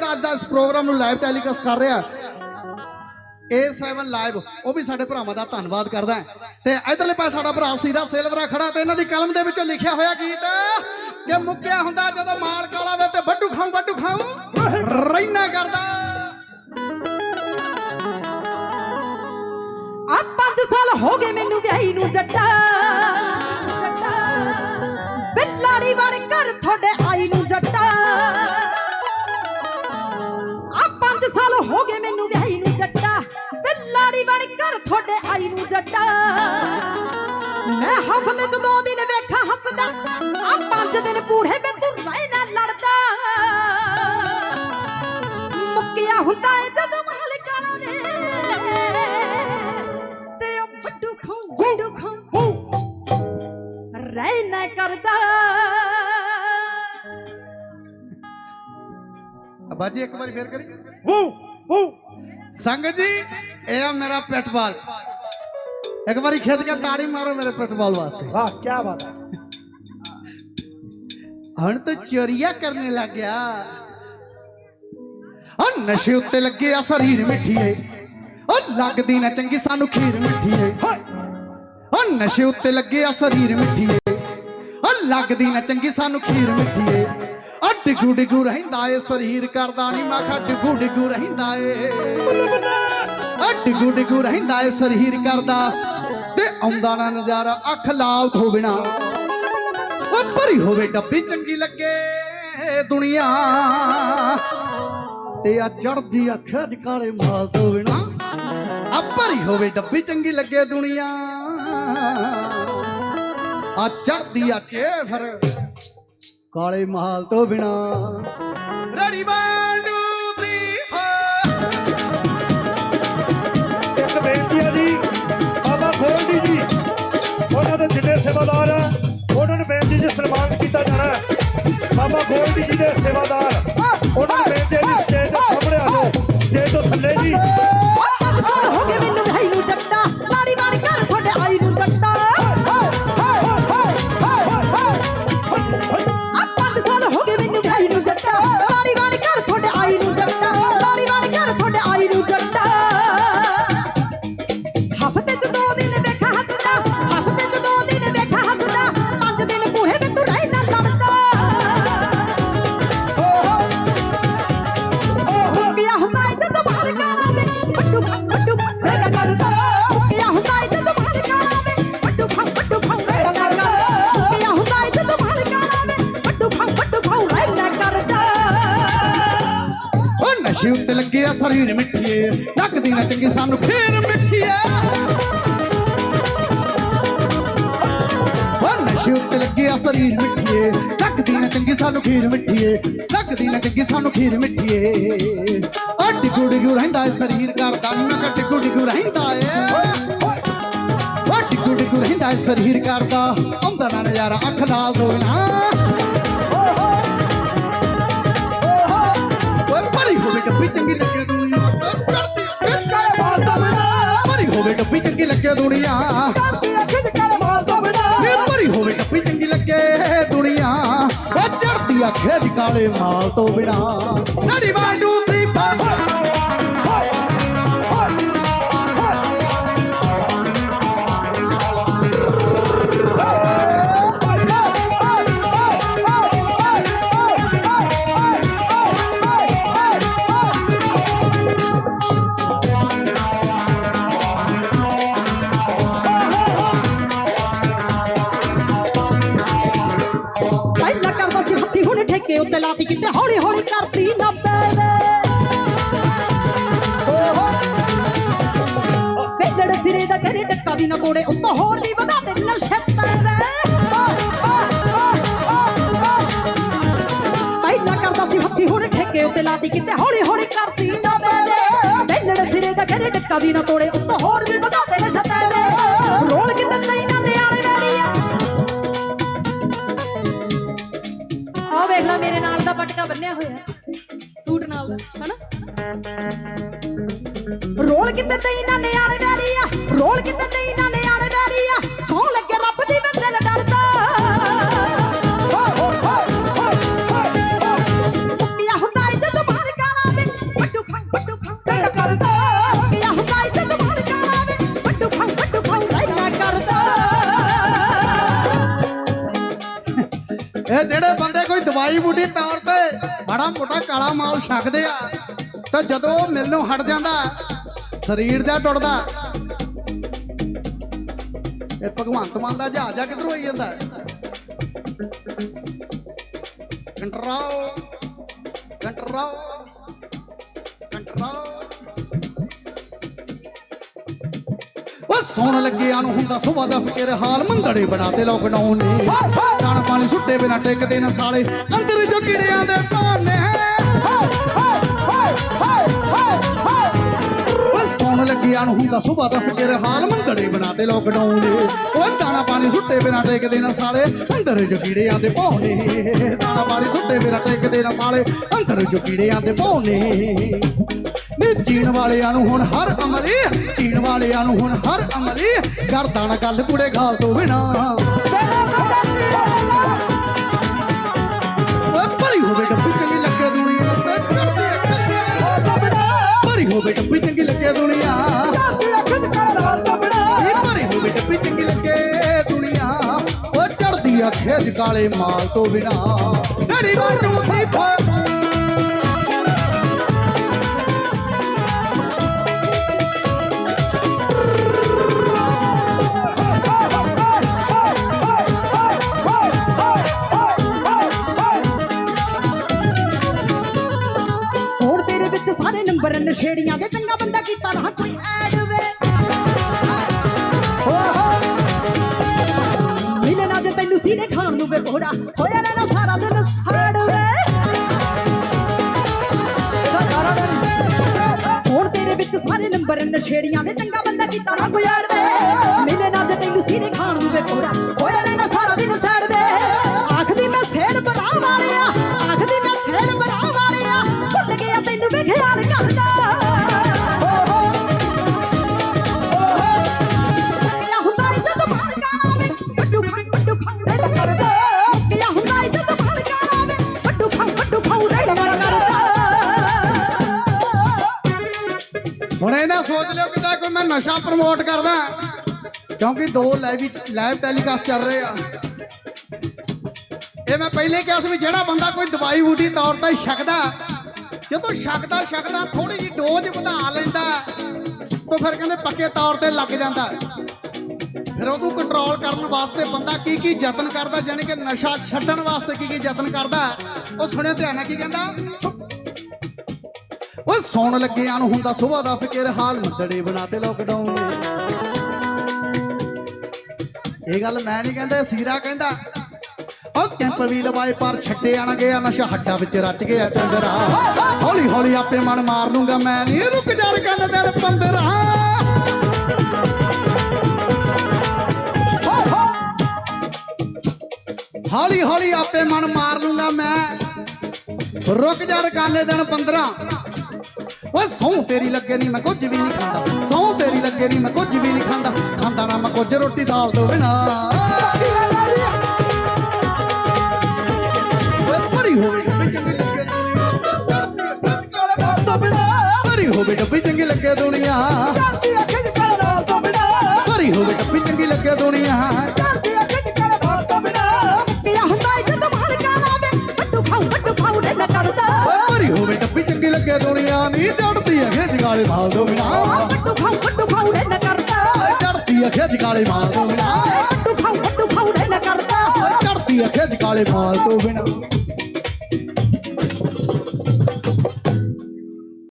ਜਿਹੜਾ ਅੱਜ ਦਾ ਇਸ ਪ੍ਰੋਗਰਾਮ ਨੂੰ ਲਾਈਵ ਟੈਲੀਕਾਸਟ ਕਰ ਰਿਹਾ A7 ਲਾਈਵ ਉਹ ਵੀ ਸਾਡੇ ਭਰਾਵਾਂ ਦਾ ਧੰਨਵਾਦ ਕਰਦਾ ਤੇ ਇਧਰਲੇ ਪਾਸੇ ਸਾਡਾ ਭਰਾ ਸੀਰਾ ਸਿਲਵਰਾ ਖੜਾ ਤੇ ਇਹਨਾਂ ਦੀ ਕਲਮ ਦੇ ਵਿੱਚੋਂ ਲਿਖਿਆ ਹੋਇਆ ਗੀਤ ਕਿ ਮੁੱਕਿਆ ਹੁੰਦਾ ਜਦੋਂ ਮਾਲ ਕਾਲਾ ਵੇ ਤੇ ਵੱਡੂ ਖਾਉ ਵੱਡੂ ਖਾਉ ਰਹਿਣਾ ਕਰਦਾ। ਆ 5 ਸਾਲ ਹੋ ਗਏ ਮੈਨੂੰ ਵਿਆਹੀ ਨੂੰ ਜੱਟਾ ਜੱਟਾ। ਬਿੱਲਾੜੀ ਬਣ ਘਰ ਤੁਹਾਡੇ ਬਿੱਲਾੜੀ ਬਣ ਘਰ ਤੁਹਾਡੇ ਆਈ ਨੂੰ ਜੱਟਾ। ਮੈਂ ਹਫ਼ਤੇ ਚ ਦੋ ਦਿਨ ਵੇਖਾਂ ਹੱਸਦਾ ਆ ਪੰਜ ਦਿਨ ਪੂਰੇ ਮੈਂ ਤੂੰ ਰਹਿ ਨਾ ਲੜਦਾ। ਮੁੱਕਿਆ ਹੁੰਦਾ ਏ ਜਦੋਂ ਨੇ। ਤੇ ਉਹ ਨਾ ਕਰਦਾ। ਬਾਜੀ ਇੱਕ ਵਾਰੀ ਫੇਰ ਕਰੀ। ਵੂ ਵੂ। ਸੰਗਤ ਜੀ। ਇਹ ਆ ਮੇਰਾ ਪਿੱਠਬਾਲ ਇੱਕ ਵਾਰੀ ਖਿੱਚ ਕੇ ਤਾੜੀ ਮਾਰੋ ਮੇਰੇ ਪਿੱਠਬਾਲ ਵਾਸਤੇ। ਵਾਹ ਕੀ ਬਾਤ ਹੈ। ਹੁਣ ਤਾਂ ਚੋਰੀਆ ਕਰਨ ਲੱਗ ਗਿਆ। ਆ ਨਸ਼ੇ ਉੱਤੇ ਲੱਗੇ ਆ ਸਰੀਰ ਮਿੱਠੀਏ। ਓ ਲੱਗਦੀ ਨਾ ਚੰਗੀ ਸਾਨੂੰ ਖੀਰ ਮਿੱਠੀਏ। ਓ ਨਸ਼ੇ ਉੱਤੇ ਲੱਗੇ ਆ ਸਰੀਰ ਮਿੱਠੀਏ। ਓ ਲੱਗਦੀ ਨਾ ਚੰਗੀ ਸਾਨੂੰ ਖੀਰ ਮਿੱਠੀਏ। ਆ ਡਿਗੂ ਡਿਗੂ ਰਹਿੰਦਾ ਏ ਸਰੀਰ ਕਰਦਾ ਨਹੀਂ ਮੈਂ ਖਾ ਡਿਗੂ ਡਿਗੂ ਰਹਿੰਦਾ ਏ। ਆ ਡਿਗੂ ਡਿਗੂ ਰਹਿੰਦਾ ਏ ਸਰੀਰ ਕਰਦਾ। ਤੇ ਆਉਂਦਾ ਨਾ ਨਜ਼ਾਰਾ, ਅੱਖ ਲਾਲ ਤੋਂ ਬਿਨਾ। ਓ ਭਰੀ ਹੋਵੇ ਡੱਬੀ ਚੰਗੀ ਲੱਗੇ ਦੁਨੀਆ। ਤੇ ਆ ਚੜਦੀ ਅੱਖ ਅੱਜ ਕਾਲੇ ਮਾਲ ਤੋਂ ਬਿਨਾ। ਆ ਭਰੀ ਹੋਵੇ ਡੱਬੀ ਚੰਗੀ ਲੱਗੇ ਦੁਨੀਆ। ਆ ਚੜਦੀ ਆ ਚੇਫਰ ਕਾਲੇ ਮਾਲ ਤੋਂ ਬਿਨਾ। ਰੈਡੀ 1 ਹੈ ਲੱਗੇ ਆ ਸਰੀਰ ਮਿੱਠੀਏ। ਲੱਗਦੀ ਨਾ ਚੰਗੀ ਸਾਨੂੰ ਖੀਰ ਮਿੱਠੀਏ। ਓ ਨਸ਼ੇ ਉੱਤੇ ਲੱਗੇ ਆ ਸਰੀਰ ਮਿੱਠੀਏ। ਲੱਗਦੀ ਨਾ ਚੰਗੀ ਸਾਨੂੰ ਖੀਰ ਮਿੱਠੀਏ। ਲੱਗਦੀ ਨਾ ਚੰਗੀ ਸਾਨੂੰ ਖੀਰ ਮਿੱਠੀਏ। ਓ ਡਿਗੂ ਡਿਗੂ ਰਹਿੰਦਾ ਏ ਸਰੀਰ ਕਰਦਾ ਨੀ ਮੈਂ ਕਿਹਾ ਡਿਗੂ ਰਹਿੰਦਾ ਏ। ਓ ਡਿਗੂ ਡਿਗੂ ਰਹਿੰਦਾ ਏ ਸਰੀਰ ਕਰਦਾ ਆਉਂਦਾ ਨਾ ਨਜ਼ਾਰਾ ਅੱਖ ਨਾਲ ਦੋਣਾ ਦੁਨੀਆ। ਕਰਦੀ ਅੱਖ ਕਾਲੇ ਮਾਲ ਤੋਂ ਬਿਨਾ ਨੀ ਭਰੀ ਹੋਵੇ ਡੱਬੀ ਚੰਗੀ ਲੱਗੇ ਦੁਨੀਆ। ਓ ਚੜਦੀ ਅੱਖ ਅੱਜ ਕਾਲੇ ਮਾਲ ਤੋਂ ਬਿਨਾ। ਨੜੀ ਵਾਂਡੂ ਹੁਣ ਠੇਕੇ ਲਾਤੀ ਕਿਤੇ ਹੌਲੀ ਹੌਲੀ ਕਰਦੀ ਨਾ ਪੈਵੇ ਵੇਲੜ ਸਿਰੇ ਦਾ ਕਰੇ ਟੱਕਾ ਦੀ ਨਾ ਕੋੜੇ ਉੱਤੋਂ ਹੋਰ ਵੀ ਵਧਾ ਦੇ ਨਸ਼ੇ ਪੈਵੇ ਪਹਿਲਾਂ ਕਰਦਾ ਸੀ ਹੱਥੀ, ਹੁਣ ਠੇਕੇ ਉੱਤੇ ਲਾਤੀ ਕਿਤੇ ਹੌਲੀ ਹੌਲੀ ਕਰਦੀ ਨਾ ਵੇਲੜ ਸਿਰੇ ਦਾ ਕਰੇ ਟੱਕਾ ਦੀ ਨਾ ਕੋੜੇ ਉੱਤੋਂ ਹੋਰ ਵੀ ਕਿਤੇ ਤੇ ਇਹਨਾਂ ਨੇ ਆਣ ਵੈਰੀ ਆ। ਰੋਲ ਕਿਤੇ ਤੇ ਇਹਨਾਂ ਨੇ ਆਣ ਵੈਰੀ ਆ। ਸੌ ਲੱਗੇ ਰੱਬ ਦੀ ਮੈਂ ਦਿਲ ਡਰਦਾ। ਇਹ ਜਿਹੜੇ ਬੰਦੇ ਕੋਈ ਦਵਾਈ ਬੂਟੀ ਤੌਰ ਤੇ ਬੜਾ ਮੋਟਾ ਕਾਲਾ ਮਾਲ ਛਕਦੇ ਆ, ਤਾਂ ਜਦੋਂ ਮਿਲਣੋਂ ਹਟ ਜਾਂਦਾ ਸਰੀਰ ਦਾ ਟੁੱਟਦਾ। ਇਹ ਭਗਵੰਤ ਮਾਨ ਦਾ ਜਹਾਜ਼ ਆ ਕਿੱਧਰੋਂ ਆਈ ਜਾਂਦਾ? Control control control. ਉਹ ਸੌਣ ਲੱਗਿਆ ਨੂੰ ਹੁੰਦਾ ਸੁਬਾ ਦਾ ਫਿਕਰ ਹਾਲ ਮੰਦੜੇ ਬਣਾਤੇ ਲੋਕਡਾਊਨ ਨੇ। ਦਾਣਾ ਪਾਣੀ ਸੁੱਟੇ ਬਿਨਾ ਟਿਕਦੇ ਨਾ ਸਾਲੇ ਅੰਦਰ ਜੋ ਕਿੜਿਆਂ ਦੇ ਪਾਨੇ ਸੌਣ ਨੂੰ ਹੁੰਦਾ ਸੁਬਾ ਦਾ ਫਿਕਰ ਹਾਲ ਮੰਦੜੇ ਬਣਾਤੇ ਲੋਕਡਾਊਨ ਨੇ ਉਹ ਦਾਣਾ ਪਾਣੀ ਸੁੱਟੇ ਬਿਨਾ ਟਿਕਦੇ ਨਾ ਸਾਲੇ, ਅੰਦਰ ਜੋ ਕੀੜਿਆਂ ਦੇ ਪਾਉਨੇ ਦਾਣਾ ਪਾਣੀ ਸੁੱਟੇ ਬਿਨਾ ਟੇਕਦੇ ਨਾ ਸਾਲੇ, ਅੰਦਰ ਜੋ ਕੀੜਿਆਂ ਦੇ ਪਾਉਨੇ ਨੀ ਜੀਣ ਵਾਲਿਆਂ ਨੂੰ ਹੁਣ ਹਰ ਅਮਲੀ ਜੀਣ ਵਾਲਿਆਂ ਨੂੰ ਹੁਣ ਹਰ ਅਮਲੀ, ਕਰਦਾ ਨਾ ਗੱਲ ਕੁੜੇ ਗਾਲ ਤੋਂ ਬਿਨਾ। ਭਰੀ ਹੋਵੇ ਡੱਬੀ ਚੰਗੀ ਲੱਗੇ ਦੁਨੀਆ ਤੇ, ਭਰੀ ਹੋਵੇ ਡੱਬੀ ਚੰਗੀ ਲੱਗੇ ਦੁਨੀਆ। ਚੜਦੀ ਕਾਲੇ ਮਾਲ ਤੋਂ ਬਿਨਾ। ਨੜੀ ਵਾਂਡੂ ਦੀ ਫੜ ਨੰਬਰ ਨਸ਼ੇੜੀਆਂ ਦੇ ਚੰਗਾ ਬੰਦਾ ਕੀਤਾ ਨਾ ਕੋਈ ਐਡ ਵੇ ਜੇ ਤੈਨੂੰ ਸੀਨੇ ਖਾਣ ਨੂੰ ਵੇ ਕੋੜਾ ਹੋਇਆ ਨਾ ਸਾਰਾ ਦਿਨ ਸਾੜ ਵੇ ਆਖਦੀ ਮੈਂ ਸੇਲ ਬਣਾ ਵਾਲਿਆ, ਆਖਦੀ ਮੈਂ ਸੇਲ ਬਣਾ ਵਾਲਿਆ। ਭੁੱਲ ਗਿਆ ਤੈਨੂੰ ਵੀ ਖਿਆਲ ਕਰਦਾ ਹੁਣ ਇਹ ਨਾ ਸੋਚ ਲਿਓ ਕਿਤੇ ਕੋਈ ਮੈਂ ਨਸ਼ਾ ਪ੍ਰਮੋਟ ਕਰਦਾ, ਕਿਉਂਕਿ ਦੋ ਲਾਈਵ ਲਾਈਵ ਟੈਲੀਕਾਸਟ ਚੱਲ ਰਹੇ ਆ। ਇਹ ਮੈਂ ਪਹਿਲੇ ਕਿਹਾ ਸੀ ਵੀ ਜਿਹੜਾ ਬੰਦਾ ਕੋਈ ਦਵਾਈ ਬੂਟੀ ਤੌਰ ਤੇ ਛਕਦਾ, ਜਦੋਂ ਛਕਦਾ ਛਕਦਾ ਥੋੜੀ ਜਿਹੀ ਡੋਜ਼ ਵਧਾ ਲੈਂਦਾ, ਤਾਂ ਫਿਰ ਕਹਿੰਦੇ ਪੱਕੇ ਤੌਰ ਤੇ ਲੱਗ ਜਾਂਦਾ। ਫਿਰ ਉਹਨੂੰ ਕੰਟਰੋਲ ਕਰਨ ਵਾਸਤੇ ਬੰਦਾ ਕੀ ਕੀ ਯਤਨ ਕਰਦਾ ਯਾਨੀ ਕਿ ਨਸ਼ਾ ਛੱਡਣ ਵਾਸਤੇ ਕੀ ਕੀ ਯਤਨ ਕਰਦਾ, ਉਹ ਸੁਣਿਆ ਧਿਆਨ ਨਾਲ ਕੀ ਕਹਿੰਦਾ ਸੌਣ ਲੱਗਿਆਂ ਨੂੰ ਹੁੰਦਾ ਸੁਬਾ ਦਾ ਫਿਕਰ, ਹਾਲ ਮੰਦੜੇ ਬਣਾਤੇ ਲੋਕਡਾਊਨ ਨੇ ਇਹ ਗੱਲ ਮੈਂ ਨਹੀਂ ਕਹਿੰਦਾ ਸੀਰਾ ਕਹਿੰਦਾ। ਓ ਕੈਂਪ ਵੀ ਲਵਾਏ, ਪਰ ਛੱਡੇ ਆਣਗੇ ਆ ਨਸ਼ਾ, ਹੱਡਾਂ ਵਿੱਚ ਰਚ ਗਿਆ ਚੰਦਰਾ। ਹੌਲੀ ਹੌਲੀ ਆਪੇ ਮਨ ਮਾਰ ਲੂੰਗਾ ਮੈਂ ਨਹੀਂ ਰੁਕ ਜਾ ਕੰਨ ਦਿਨ 15 ਹੌਲੀ ਹੌਲੀ ਆਪੇ ਮਨ ਮਾਰ ਲੂੰਗਾ ਮੈਂ। ਰੁਕ ਜਾ ਰਕਾਨੇ ਦਿਨ 15 ਓਏ ਸੌ ਤੇਰੀ ਲੱਗੇ ਨਹੀਂ ਮੈਂ ਕੁਝ ਵੀ ਨਹੀਂ ਖਾਂਦਾ। ਸੌ ਤੇਰੀ ਲੱਗੇ ਨਹੀਂ ਮੈਂ ਕੁਝ ਵੀ ਨਹੀਂ ਖਾਂਦਾ। ਖਾਂਦਾ ਨਾ ਮੈਂ ਕੁਝ ਰੋਟੀ ਦਾਲ ਤੋਂ ਬਿਨਾ। ਓਏ ਭਰੀ ਹੋਵੇ ਡੱਬੀ ਚੰਗੀ ਲੱਗੇ ਭਰੀ ਹੋਵੇ ਡੱਬੀ ਚੰਗੀ ਲੱਗੇ ਦੁਨੀਆ। ਭਰੀ ਹੋਵੇ ਡੱਬੀ ਚੰਗੀ ਲੱਗੇ ਦੁਨੀਆ। ਕਿਆ ਹੁੰਦਾ ਈ ਜਦੋਂ ਮਾਲਕਾਂ ਆਵੇ ਵੱਡੂ ਖਾਂ ਵੱਡੂ ਖਾਂ ਰੇਡ ਕਰਦਾ ਓਏ ਭਰੀ ਹੋਵੇ ਡੱਬੀ ਚੰਗੀ ਲੱਗੇ ਦੁਨੀਆ ਨਹੀਂ ਚੜਦੀ ਹੈ ਖਿੱਚ ਗਾਲੇ ਮਾਲ ਤੋਂ ਬਿਨਾ। ਵੱਡੂ ਖਾਂ ਵੱਡੂ ਖਾਂ ਰੇਡ ਕਰਦਾ। ਚੜਦੀ ਹੈ ਖਿੱਚ ਗਾਲੇ ਮਾਲ ਤੋਂ ਬਿਨਾ। ਵੱਡੂ ਖਾਂ ਵੱਡੂ ਖਾਂ ਰੇਡ ਕਰਦਾ। ਚੜਦੀ ਹੈ ਖਿੱਚ ਗਾਲੇ ਮਾਲ ਤੋਂ ਬਿਨਾ।